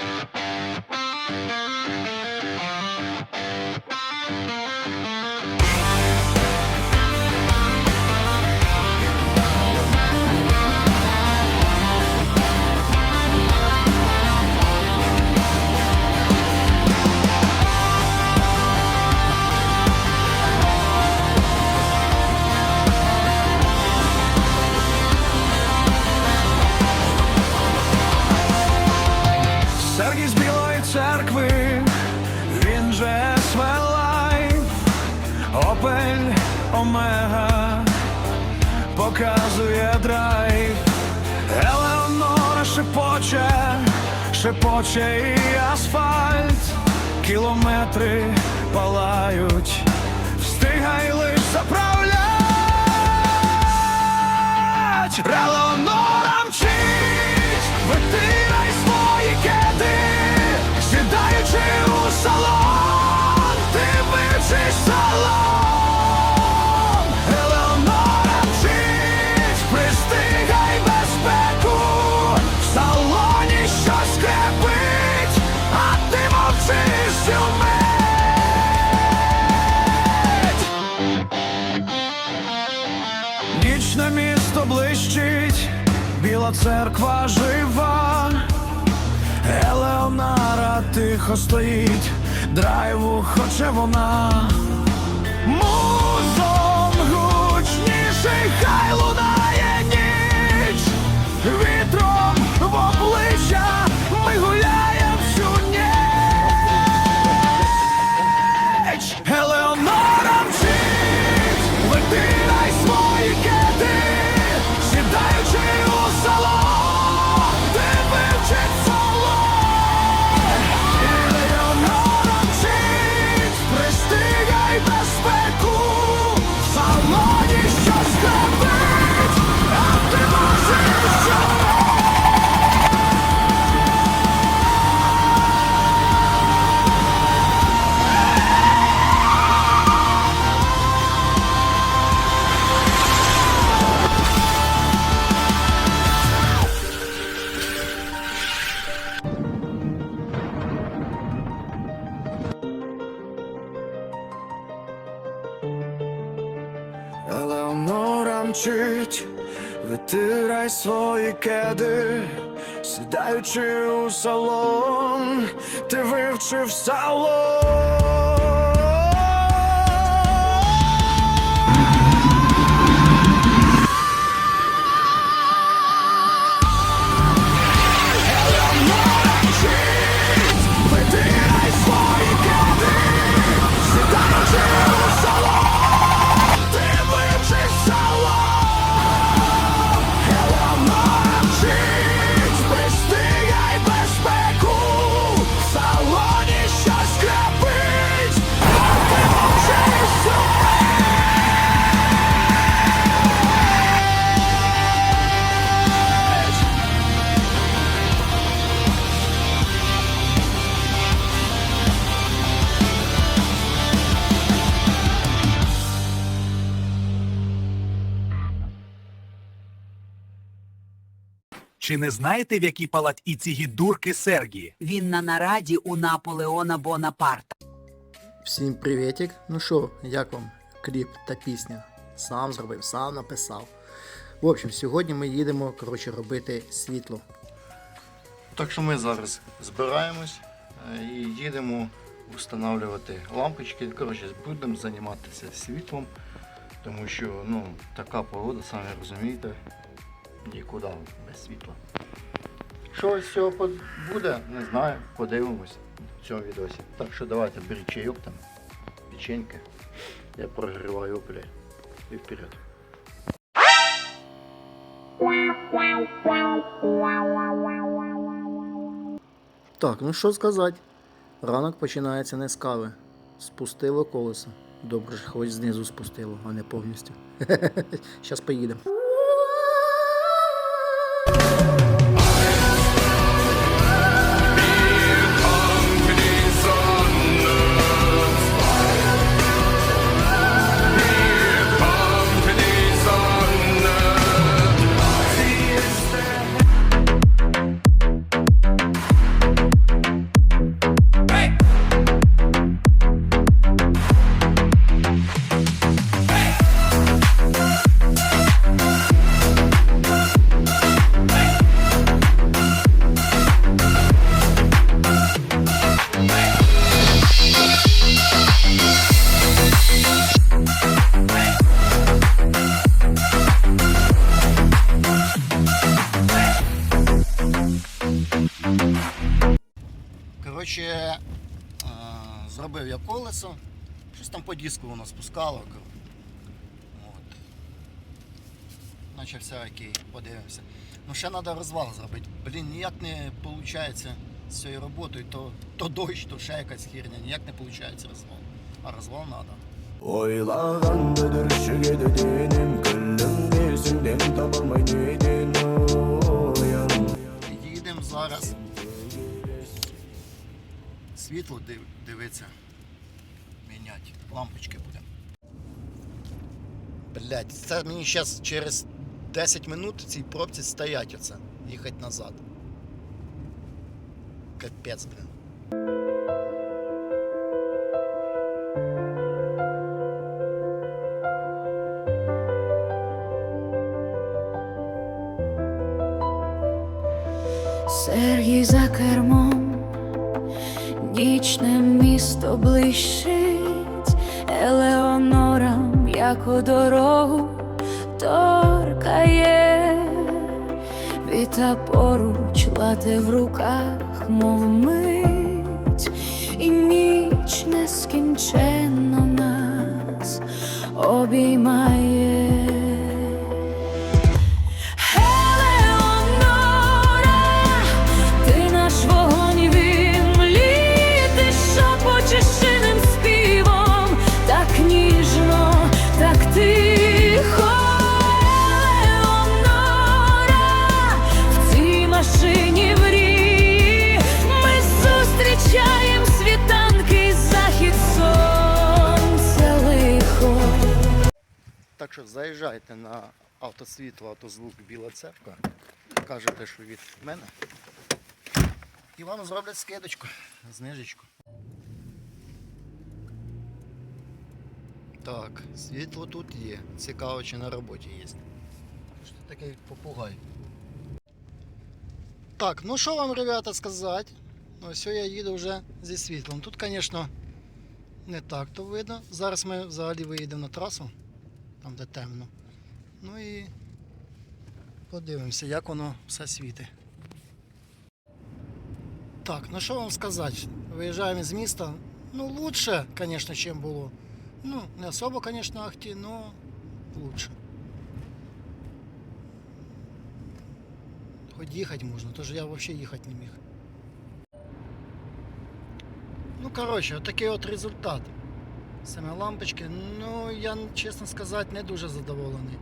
you показує драйв, Елеонора шепоче, шепоче і асфальт, кілометри палають, встигай лиш заправлять. Елеонора мчить, витирай свої кеди, сідаючи у салон, ти вивчиш салон. Церква жива, Елеонара тихо стоїть, драйву хоче вона. Кеди, сідаючи у салон, ти вивчив салон. Чи не знаєте, в якій палаті ці гідурки Сергії? Він на нараді у Наполеона Бонапарта. Всім привітик. Ну що, як вам кліп та пісня? Сам зробив, сам написав. В общем, сьогодні ми їдемо коротше, робити світло. Так що ми зараз збираємось е, і їдемо встановлювати лампочки. Коротше, будемо займатися світлом, тому що ну, така погода, самі розумієте, нікуди без світла. Що з цього буде, не знаю, подивимось в цьому відосі. Так що давайте беріть чайок там, печеньки. Я прогріваю опілі і вперед. Так, ну що сказати. Ранок починається не з кави. Спустило колесо. Добре, ж хоч знизу спустило, а не повністю. Зараз поїдемо. По диску воно спускало. От. Наче все окей, подивимося. Ну ще треба розвал зробити. Блін, ніяк не виходить з цією роботою, то, то дощ, то ще якась херня, ніяк не виходить розвал. А розвал треба. ойлағанды дүршігеді денем күлім келсін таба алмай неден оян Їдемо зараз. Світло див, дивиться. Лампочки будемо. Блять, це мені зараз через 10 минут цій пробці стоять оце. Їхати назад. Капець, блин. Сергій за кермом, нічне місто блищить, м'яко дорогу торкає, віта поруч лати в руках, мов мить, і ніч нескінченно нас обіймає. Так що заїжджайте на автосвітло, автозвук Біла Церква. Кажете, що від мене. І вам зроблять скидочку, знижечку. Так, світло тут є. Цікаво, чи на роботі є. Що такий попугай? Так, ну що вам, ребята, сказати? Ось я їду вже зі світлом. Тут, звісно, не так то видно. Зараз ми взагалі виїдемо на трасу там де темно. Ну і подивимося, як воно все світить. Так, ну що вам сказати? Виїжджаємо з міста. Ну, лучше, звісно, чим було. Ну, не особо, звісно, ахті, но лучше. Хоч їхати можна, тож я взагалі їхати не міг. Ну, коротше, отакий от результат. Саме лампочки, ну я чесно сказати не дуже задоволений.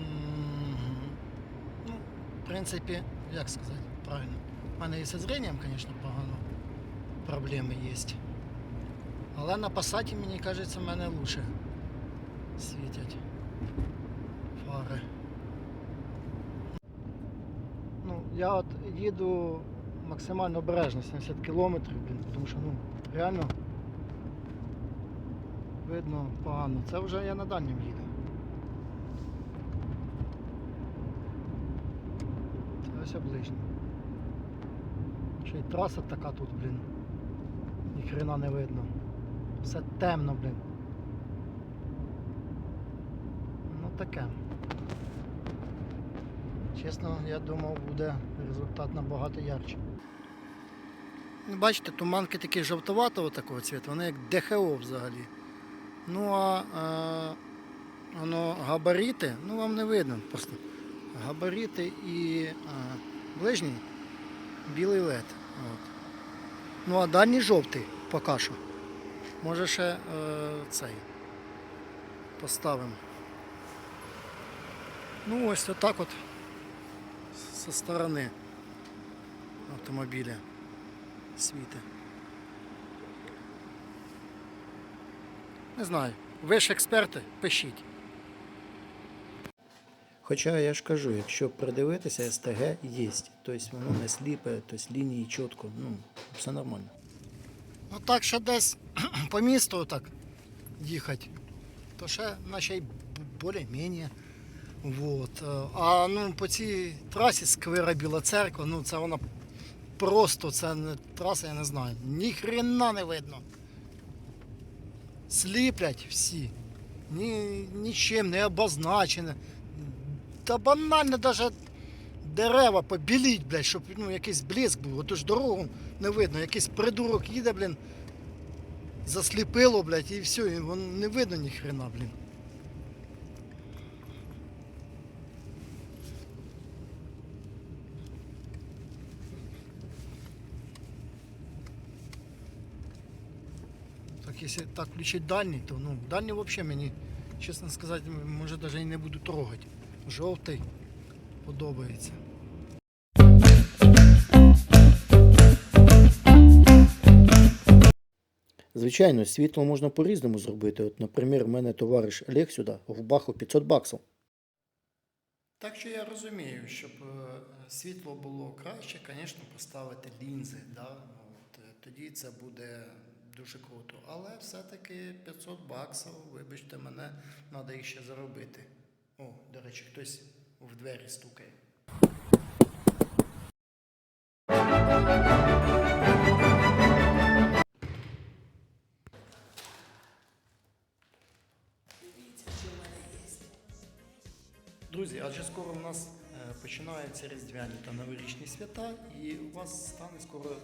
М, Ну, в принципі, як сказати, правильно. У мене і зі зрінням, звісно, погано. Проблеми є. Але на пасаті, мені кажеться, в мене лучше світять фари. Ну, я от їду максимально обережно, 70 кілометрів, блін, тому що ну, реально видно погано. Це вже я на дальньому їду. Ось обличчя. Ще й траса така тут, блін. Ні хрена не видно. Все темно, блін. Ну таке. Чесно, я думав, буде результат набагато ярче. Ну, Бачите, туманки такі жовтоватого такого цвіту, вони як ДХО взагалі. Ну а е, воно габарити, ну вам не видно просто. Габарити і е, ближній білий лед. От. Ну а дальній жовтий поки що. Може ще е, цей поставимо. Ну ось отак от зі сторони автомобіля світи. Не знаю. Ви ж експерти, пишіть. Хоча я ж кажу, якщо придивитися, СТГ є. Тобто воно не сліпе, тобто лінії чітко, ну, все нормально. Ну так, що десь по місту так їхати, то ще наче й більш-менш. Вот. е, А ну, по цій трасі Сквера Біла Церква, ну це вона просто це не траса, я не знаю. Ні хрена не видно. Сліплять всі. Ні, нічим не обозначено. Та банально даже дерева побіліть, блядь, щоб ну, якийсь блиск був. Отож дорогу не видно, якийсь придурок їде, блін, засліпило, блядь, і все, і вон не видно ніхрена, блін. Так, якщо так включить дальній, то ну, дальній взагалі мені, чесно сказати, може навіть і не буду трогати. Жовтий подобається. Звичайно, світло можна по-різному зробити. От, наприклад, в мене товариш Олег сюди вбахав 500 баксів. Так що я розумію, щоб е, світло було краще, звісно, поставити лінзи. Да? От, е, тоді це буде дуже круто. Але все-таки 500 баксів, вибачте мене, треба їх ще заробити. О, до речі, хтось в двері стукає. Друзі, адже скоро у нас е, починаються різдвяні та новорічні свята, і у вас стане скоро е,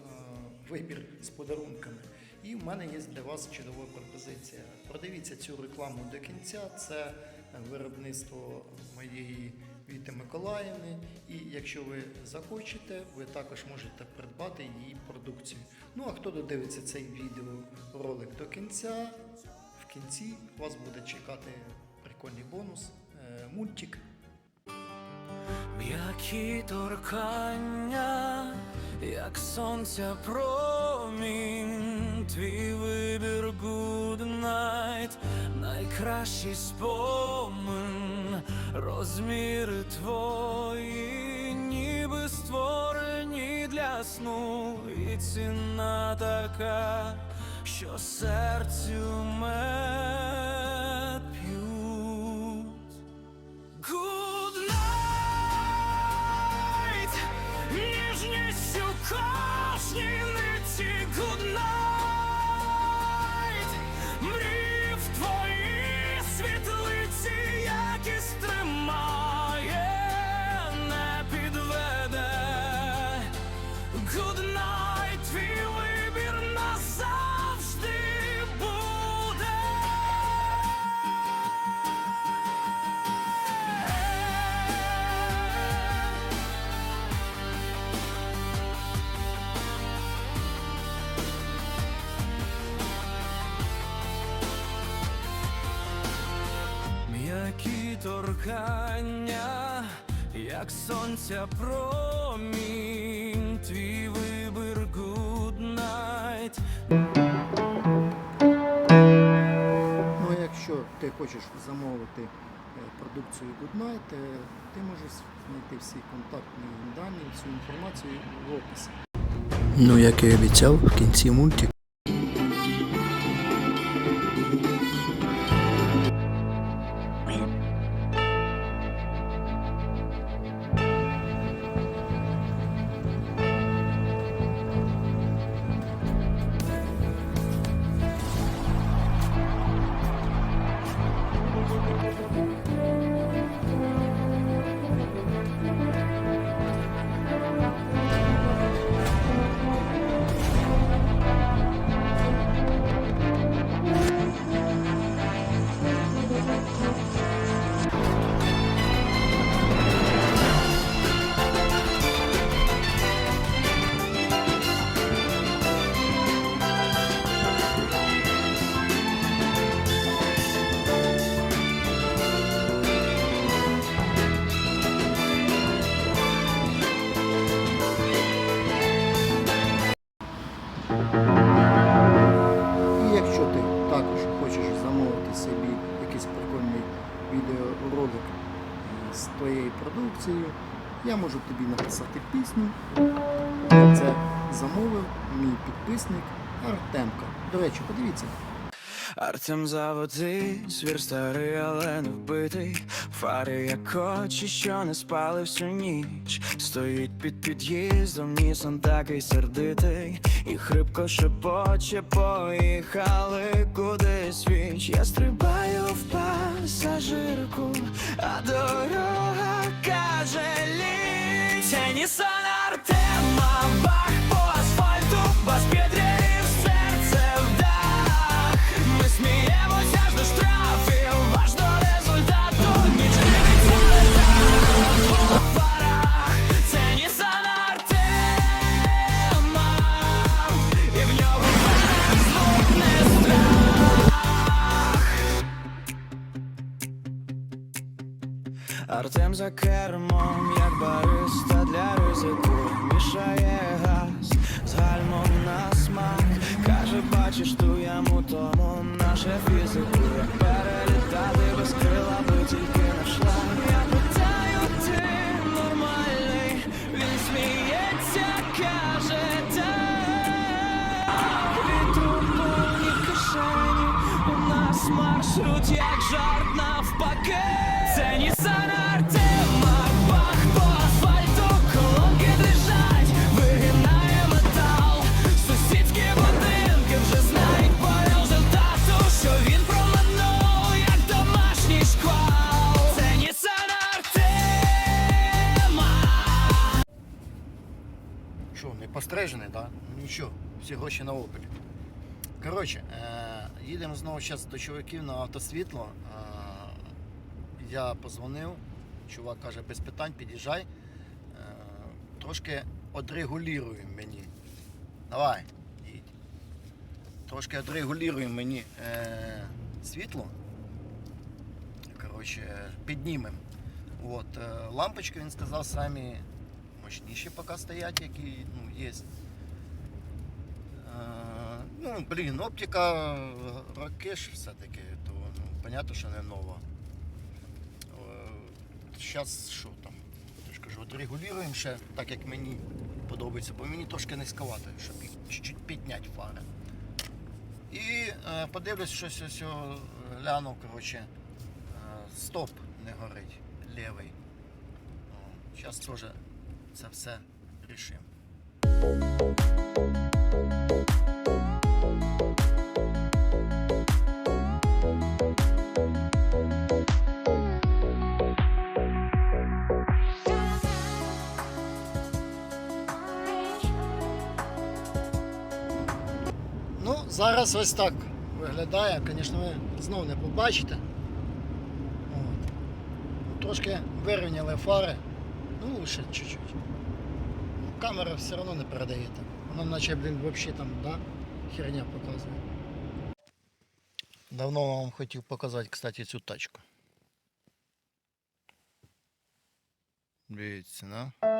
вибір з подарунками. І в мене є для вас чудова пропозиція. Продивіться цю рекламу до кінця. Це е, виробництво моєї Віти Миколаївни. І якщо ви захочете, ви також можете придбати її продукцію. Ну а хто додивиться цей відеоролик до кінця, в кінці вас буде чекати прикольний бонус, е, мультик. М'які торкання, як сонця промінь, твій вибір good найкращий спомин, розміри твої, ніби створені для сну, і ціна така, що серцю мед торкання, як сонця промінь, твій вибір good night. Ну, якщо ти хочеш замовити е, продукцію Goodnight, е, ти можеш знайти всі контактні дані, всю інформацію в описі. Ну, як і обіцяв, в кінці мультик. Я можу тобі написати пісню. Це замовив мій підписник Артемка. До речі, подивіться. Артем заводи, звір старий, але не вбитий. Фари, як очі, що не спали всю ніч. Стоїть під під'їздом, нісон такий сердитий. І хрипко шепоче, поїхали кудись віч. Я стрибаю в пасажирку, а дорога каже літь. Це Артем за кермом, як бариста для ризику Мішає газ. З гальмом на смак. Каже, бачиш ту яму, тому наша фізику. Як перелітати без крила, би тільки на шлях Я питаю, ти нормальний? Він сміється, каже, так Від трубоні кишені. У нас маршрут, як жарт навпаки всі гроші на опелі. Коротше, е, їдемо знову зараз до чуваків на автосвітло. Е, я позвонив, чувак каже, без питань, під'їжджай. Е, трошки одрегулюємо мені. Давай, їдь. Трошки одрегулюємо мені е, світло. Коротше, піднімемо. От, е, лампочки, він сказав, самі мощніші поки стоять, які ну, є. Е, ну, блін, оптика ж все-таки, то ну, понятно, що не нова. Зараз що там? Я ж кажу, от регулюємо ще так, як мені подобається, бо мені трошки низьковато, щоб чуть-чуть підняти фари. І е, подивлюсь, щось ось о, гляну, коротше, е, стоп не горить, лівий. Зараз теж це все рішимо. Зараз ось так виглядає. Звісно, ви знову не побачите. От. Трошки вирівняли фари. Ну, лише чуть-чуть. Ну, Камера все одно не передає так. Вона наче, блін, взагалі там, да, херня показує. Давно вам хотів показати, кстати, цю тачку. Дивіться, да?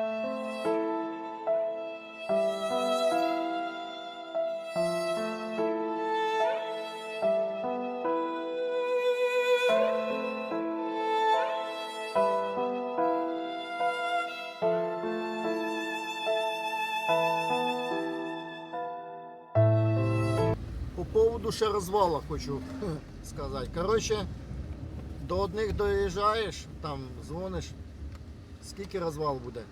Ще розвала хочу сказати. Коротше, до одних доїжджаєш, там дзвониш, скільки розвал буде.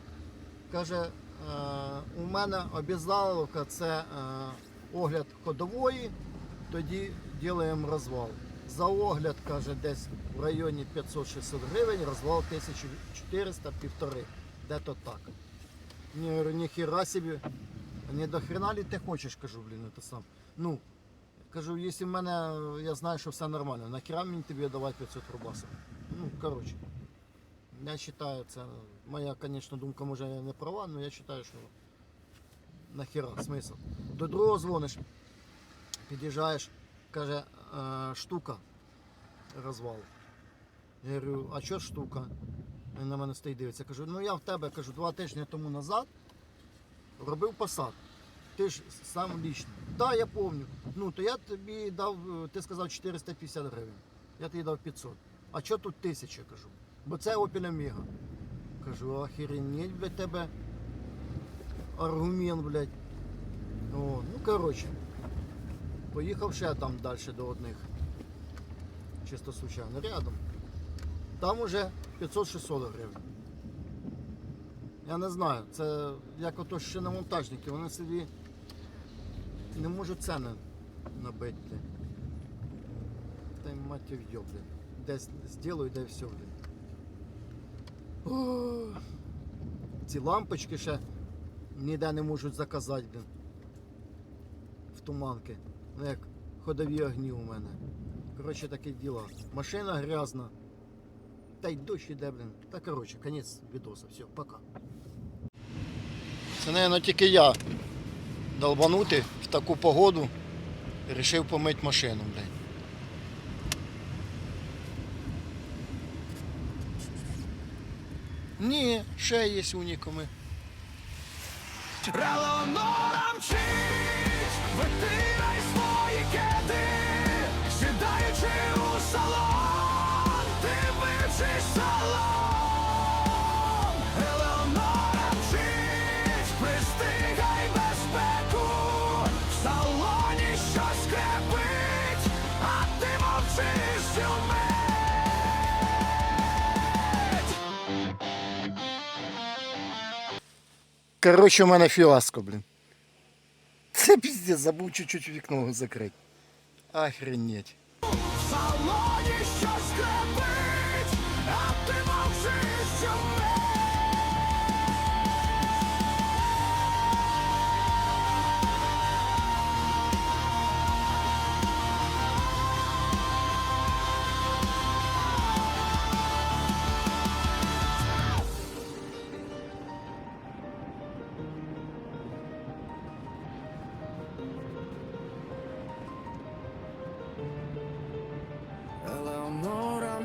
Каже, е, у мене обізаловка це е, огляд ходової, тоді робимо розвал. За огляд, каже, десь в районі 500-600 гривень, розвал 1400 півтори. Де-то так. Ні, говорю, ніхіра собі. Не до хрена ли ти хочеш, кажу, блін, це сам. Ну, кажу, якщо в мене, я знаю, що все нормально, нахіра мені тобі давати 500 рубасів. Ну, коротше. Я вважаю, це моя, звісно, думка може не права, але я вважаю, що нахіра, смисл. До другого дзвониш, під'їжджаєш, каже, «Е, штука розвал. Я говорю, а що штука? Він на мене стоїть дивиться. Кажу, ну я в тебе кажу, два тижні тому назад робив посад. Ти ж сам лічно. Так, я пам'ятаю. Ну, то я тобі дав, ти сказав 450 гривень. Я тобі дав 500. А що тут 1000, кажу? Бо це Opel Омега. Кажу, охеренеть, блядь, тебе аргумент, блядь. О, ну, коротше. Поїхав ще там далі до одних. Чисто случайно, рядом. Там уже 500-600 гривень. Я не знаю, це як ото ще на монтажники, вони собі не можуть ціни набити. Та й матір йоб, блін. Десь зроблю, де все, блін. Ох. ці лампочки ще ніде не можуть заказати, блін. В туманки. Ну як ходові огні у мене. Коротше, такі діла. Машина грязна. Та й дощ іде, блін. Та коротше, конець відоса. Все, пока. Це, мабуть, тільки я долбанути в таку погоду. Рішив помити машину, блядь. Ні, ще є мчить, витирай свої кеди, сідаючи Коротше, у мене фіаско, блін. Це піздець, забув чуть-чуть вікно закрити. Охренеть. В салоні щось.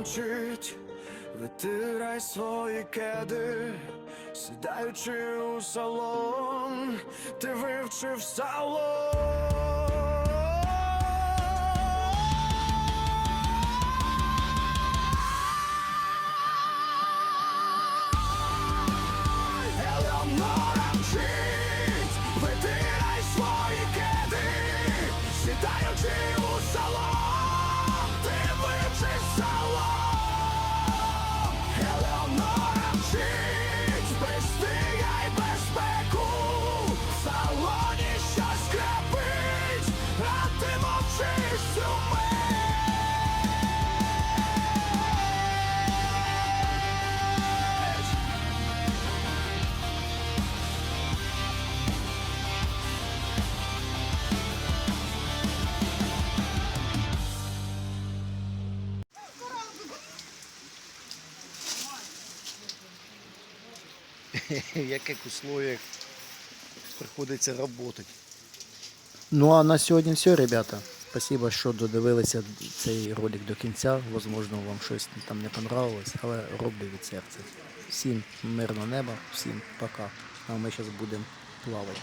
Елеонора витирай свої кеди, сідаючи у салон, ти вивчив салон. в яких условиях приходиться працювати. Ну а на сьогодні все, ребята. Спасибо, що додивилися цей ролик до кінця. Возможно, вам щось там не понравилось, але роблю від серця. Всім мирного неба, всім пока. А ми зараз будемо плавати.